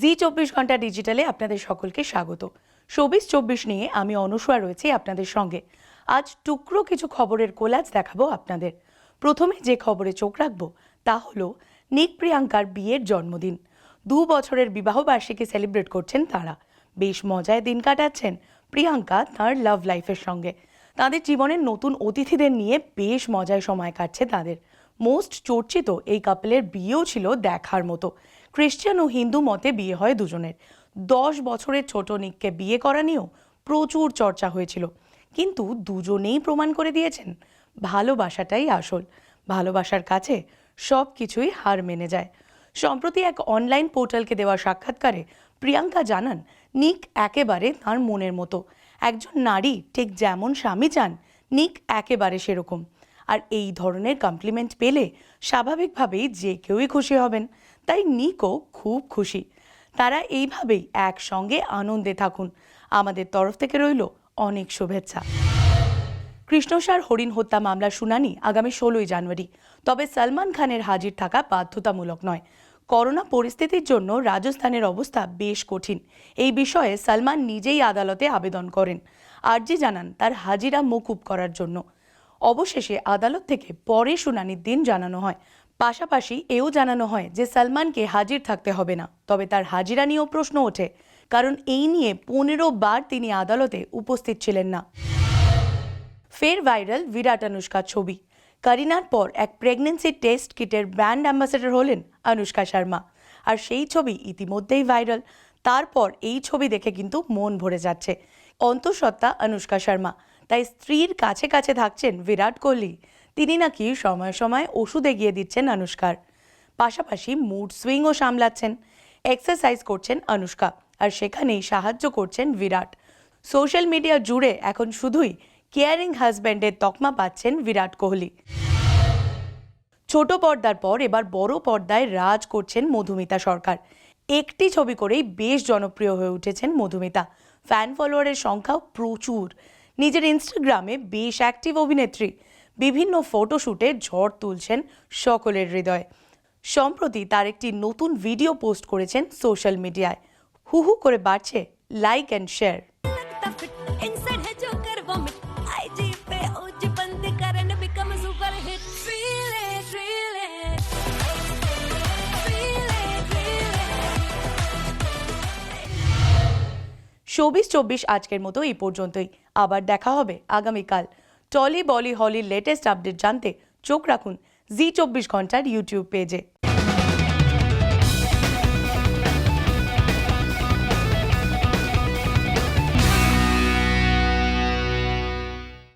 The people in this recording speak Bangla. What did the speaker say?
জি চব্বিশ ঘণ্টা ডিজিটালে আপনাদের সকলকে স্বাগত। চব্বিশ চব্বিশ নিয়ে আমি অনুসয়া রয়েছি আপনাদের সঙ্গে। আজ টুকরো কিছু খবরের কোলাজ দেখাবো আপনাদের। প্রথমে যে খবরে চোখ রাখব, তা হলো নিক প্রিয়াঙ্কার বিয়ের জন্মদিন। দু বছরের বিবাহবার্ষিকী সেলিব্রেট করছেন তারা। বেশ মজায় দিন কাটাচ্ছেন প্রিয়াঙ্কা তার লাভ লাইফের সঙ্গে। তাদের জীবনের নতুন অতিথিদের নিয়ে বেশ মজায় সময় কাটছে তাদের। মোস্ট চর্চিত এই কাপলের বিয়েও ছিল দেখার মতো। খ্রিস্টান ও হিন্দু মতে বিয়ে হয় দুজনের। দশ বছরের ছোট নিককে বিয়ে করা নিয়েও প্রচুর চর্চা হয়েছিল। কিন্তু দুজনেই প্রমাণ করে দিয়েছেন, ভালোবাসাটাই আসল। ভালোবাসার কাছে সব কিছুই হার মেনে যায়। সম্প্রতি এক অনলাইন পোর্টালকে দেওয়া সাক্ষাৎকারে প্রিয়াঙ্কা জানান, নিক একেবারে তার মনের মতো। একজন নারী ঠিক যেমন স্বামী চান, নিক একেবারে সেরকম। আর এই ধরনের কমপ্লিমেন্ট পেলে স্বাভাবিকভাবেই যে কেউই খুশি হবেন। তাই নিকো খুব খুশি। তারা এইভাবেই একসঙ্গে আনন্দে থাকুন। আমাদের তরফ থেকে রইল অনেক শুভেচ্ছা। কৃষ্ণসার হরিণ হত্যা মামলার শুনানি আগামী ষোলোই জানুয়ারি। তবে সলমান খানের হাজির থাকা বাধ্যতামূলক নয়। করোনা পরিস্থিতির জন্য রাজস্থানের অবস্থা বেশ কঠিন। এই বিষয়ে সলমান নিজেই আদালতে আবেদন করেন। আর্জি জানান তার হাজিরা মকুব করার জন্য। অবশেষে আদালত থেকে পরে শুনানির দিন জানানো হয়। পাশাপাশি এও জানানো হয় যে সলমানকে হাজির থাকতে হবে না। তবে তার হাজিরা নিয়েও প্রশ্ন ওঠে, কারণ এই নিয়ে পনেরো বার তিনি আদালতে উপস্থিত ছিলেন না। ফের ভাইরাল বিরাট অনুষ্কার ছবি। করিনার পর এক প্রেগনেন্সি টেস্ট কিটের ব্র্যান্ড অ্যাম্বাসেডর হলেন অনুষ্কা শর্মা। আর সেই ছবি ইতিমধ্যেই ভাইরাল। তারপর এই ছবি দেখে কিন্তু মন ভরে যাচ্ছে। অন্তঃসত্ত্বা অনুষ্কা শর্মা। তাই স্ত্রীর কাছে কাছে থাকছেন বিরাট কোহলি। তিনি নাকি সময় সময় ওষুধ এগিয়ে দিচ্ছেন অনুষ্কার পাশাপাশি মুড সুইংও সামলাচ্ছেন। এক্সারসাইজ করছেন অনুষ্কা আর সেখানেই সাহায্য করছেন বিরাট। সোশ্যাল মিডিয়া জুড়ে এখন শুধুই কেয়ারিং হাজব্যান্ডের তকমা পাচ্ছেন বিরাট কোহলি। ছোট পর্দার পর এবার বড় পর্দায় রাজ করছেন মধুমিতা সরকার। একটি ছবি করেই বেশ জনপ্রিয় হয়ে উঠেছেন মধুমিতা। ফ্যান ফলোয়ারের সংখ্যাও প্রচুর। নিজের ইনস্টাগ্রামে বেশ অ্যাক্টিভ অভিনেত্রী। বিভিন্ন ফটোশ্যুটে ঝড় তুলছেন সকলের হৃদয়। সম্প্রতি তার একটি নতুন ভিডিও পোস্ট করেছেন সোশ্যাল মিডিয়ায় হু হু করে বাড়ছে লাইক অ্যান্ড শেয়ার শোবিস চব্বিশ আজকের মতো এই পর্যন্তই। আবার দেখা হবে আগামীকাল। টলি বলি হলির লেটেস্ট আপডেট জানতে চোখ রাখুন জি চব্বিশ ঘণ্টার ইউটিউব পেজে